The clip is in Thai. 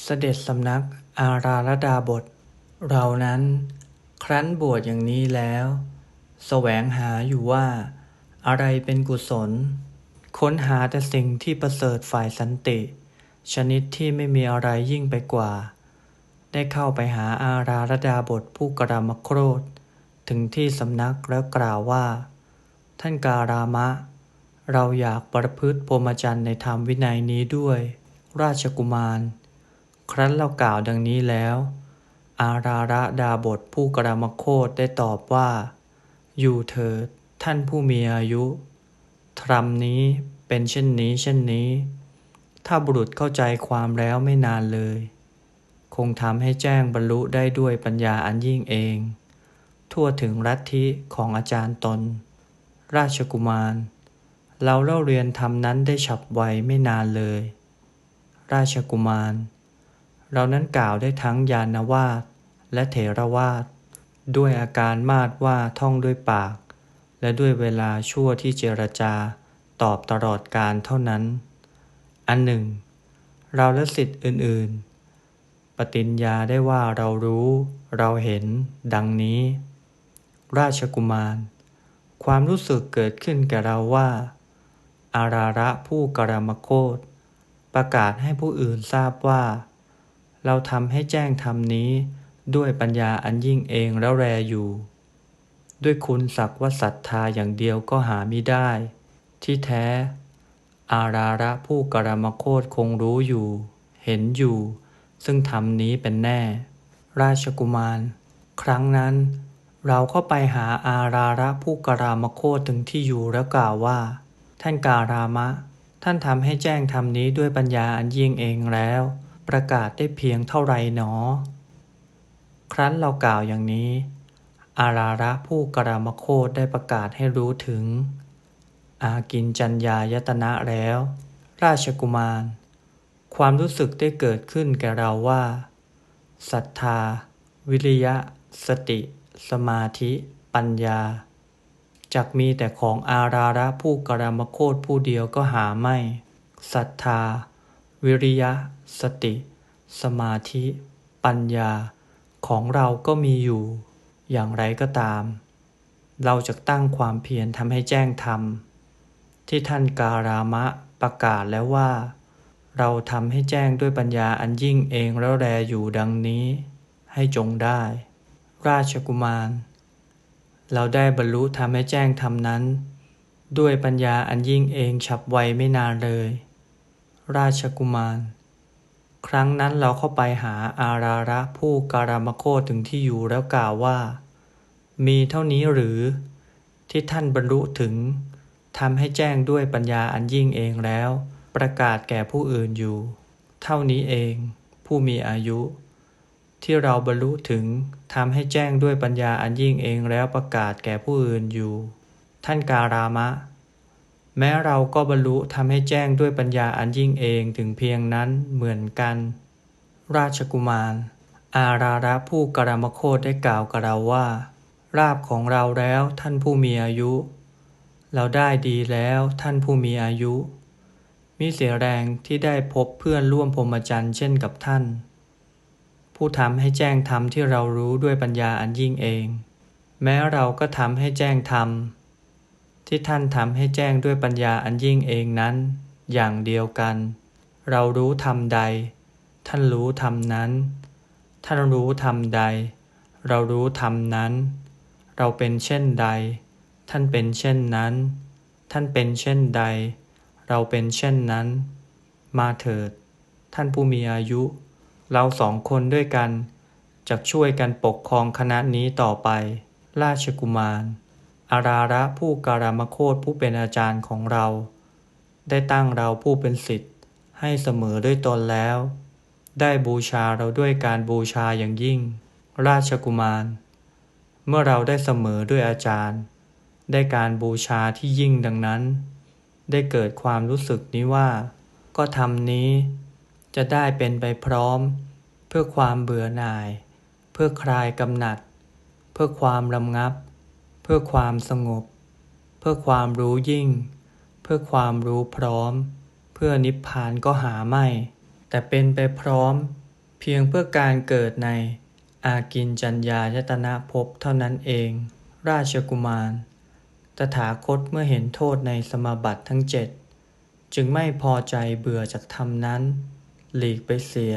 เสด็จสำนักอาราลดาบท เรานั้น ครั้นบวชอย่างนี้แล้วแสวงหาอยู่ว่า อะไรเป็นกุศล ค้นหาแต่สิ่งที่ประเสริฐฝ่ายสันติ ชนิดที่ไม่มีอะไรยิ่งไปกว่า ได้เข้าไปหาอาราลดาบทผู้กรามโครธ ถึงที่สำนักแล้วกล่าวว่า ท่านการามะ เราอยากประพฤติพรหมจรรย์ในธรรมวินัยนี้ด้วย ราชกุมาร ครั้นเรากล่าวดังนี้แล้ว อาราระดาบทผู้กรามโคตได้ตอบว่า อยู่เถิดท่านผู้มีอายุธรรมนี้เป็นเช่นนี้เช่นนี้ ถ้าบุรุษเข้าใจความแล้วไม่นานเลย คงทำให้แจ้งบรรลุได้ด้วยปัญญาอันยิ่งเอง ทั่วถึงรัทธิของอาจารย์ตน ราชกุมาร เราเล่าเรียนธรรมนั้นได้ฉับไวไม่นานเลย ราชกุมาร เรานั้นกล่าวได้ทั้งยานวาดและเถรวาทด้วยอาการมาดว่าท่องด้วยปาก และด้วยเวลาชั่วที่เจรจาตอบตลอดการเท่านั้น อันหนึ่ง เราและสิทธิ์อื่นๆ ปฏิญญาได้ว่าเรารู้ เราเห็น ดังนี้ ราชกุมาร ความรู้สึกเกิดขึ้นแก่เราว่า อาราระผู้กรามโคตประกาศให้ผู้อื่นทราบว่า เราทำให้แจ้งธรรมนี้ ด้วยปัญญาอันยิ่งเองแล้วแรอยู่ ด้วยคุณศักว่าศรัทธาอย่างเดียวก็หามิได้ ที่แท้ อาราระผู้กรมโคตคงรู้อยู่ เห็นอยู่ ซึ่งธรรมนี้เป็นแน่ ราชกุมาร ครั้งนั้น เราเข้าไปหาอาราระผู้กรามโคตถึงที่อยู่แล้วกล่าวว่า ท่านการามะ ท่านทำให้แจ้งธรรมนี้ด้วยปัญญาอันยิ่งเองแล้ว ประกาศได้เพียงเท่าไรหนอ ครั้นเรากล่าวอย่างนี้ อาราระผู้กรามโคตได้ประกาศให้รู้ถึง อากินจัญญายตนะแล้ว ราชกุมาร ความรู้สึกได้เกิดขึ้นแก่เราว่าศรัทธา วิริยะ สติ สมาธิ ปัญญาจักมีแต่ของอาราระผู้กรามโคตผู้เดียวก็หาไม่ศรัทธา วิริยะ สติ สมาธิ ปัญญา ของเราก็มีอยู่ อย่างไรก็ตาม เราจะตั้งความเพียรทำให้แจ้งธรรม ที่ท่านการามะประกาศแล้วว่า เราทำให้แจ้งด้วยปัญญาอันยิ่งเองแล้วแลอยู่ดังนี้ ให้จงได้ ราชกุมาร เราได้บรรลุทำให้แจ้งธรรมนั้น ด้วยปัญญาอันยิ่งเองฉับไวไม่นานเลย ราชกุมาร ครั้งนั้นเราเข้าไปหาอาราระผู้การามโคถึงที่อยู่แล้วกล่าวว่า มีเท่านี้หรือ ที่ท่านบรรลุถึงทำให้แจ้งด้วยปัญญาอันยิ่งเองแล้ว ประกาศแก่ผู้อื่นอยู่ เท่านี้เอง ผู้มีอายุ ที่เราบรรลุถึงทำให้แจ้งด้วยปัญญาอันยิ่งเองแล้วประกาศแก่ผู้อื่นอยู่ ท่านการามะ แม้เราก็บรรลุทำให้แจ้งด้วยปัญญาอันยิ่งเองถึงเพียงนั้นเหมือนกัน ราชกุมาร อาราระผู้กรมโคตได้กล่าวกับเราว่า ราบของเราแล้วท่านผู้มีอายุ เราได้ดีแล้วท่านผู้มีอายุ มิเสียแรงที่ได้พบเพื่อนร่วมพรหมจรรย์เช่นกับท่าน ผู้ทำให้แจ้งธรรมที่เรารู้ด้วยปัญญาอันยิ่งเอง แม้เราก็ทำให้แจ้งธรรม ที่ท่านทำให้แจ้งด้วยปัญญาอันยิ่งเองนั้น อย่างเดียวกัน เรารู้ธรรมใด ท่านรู้ธรรมนั้น ท่านรู้ธรรมใด เรารู้ธรรมนั้น เราเป็นเช่นใด ท่านเป็นเช่นนั้น ท่านเป็นเช่นใด เราเป็นเช่นนั้น มาเถิด ท่านผู้มีอายุ เราสองคนด้วยกันจะช่วยกันปกครองคณะนี้ต่อไป ราชกุมาร อาราระผู้การามโคตผู้เป็นอาจารย์ของเรา ได้ตั้งเราผู้เป็นสิทธิ์ให้เสมอด้วยตนแล้ว ได้บูชาเราด้วยการบูชาอย่างยิ่ง ราชกุมาร เมื่อเราได้เสมอด้วยอาจารย์ ได้การบูชาที่ยิ่งดังนั้น ได้เกิดความรู้สึกนี้ว่า ก็ทำนี้ จะได้เป็นไปพร้อม เพื่อความเบื่อหน่าย เพื่อคลายกำหนัด เพื่อความรำงับ เพื่อความสงบ เพื่อความรู้ยิ่ง เพื่อความรู้พร้อม เพื่อนิพพานก็หาไม่ แต่เป็นไปพร้อม เพียงเพื่อการเกิดใน อากินจัญญายตนะภพเท่านั้นเอง ราชกุมาร ตถาคตเมื่อเห็นโทษในสมบัติทั้งเจ็ดจึงไม่พอใจเบื่อจากธรรมนั้น หลีกไปเสีย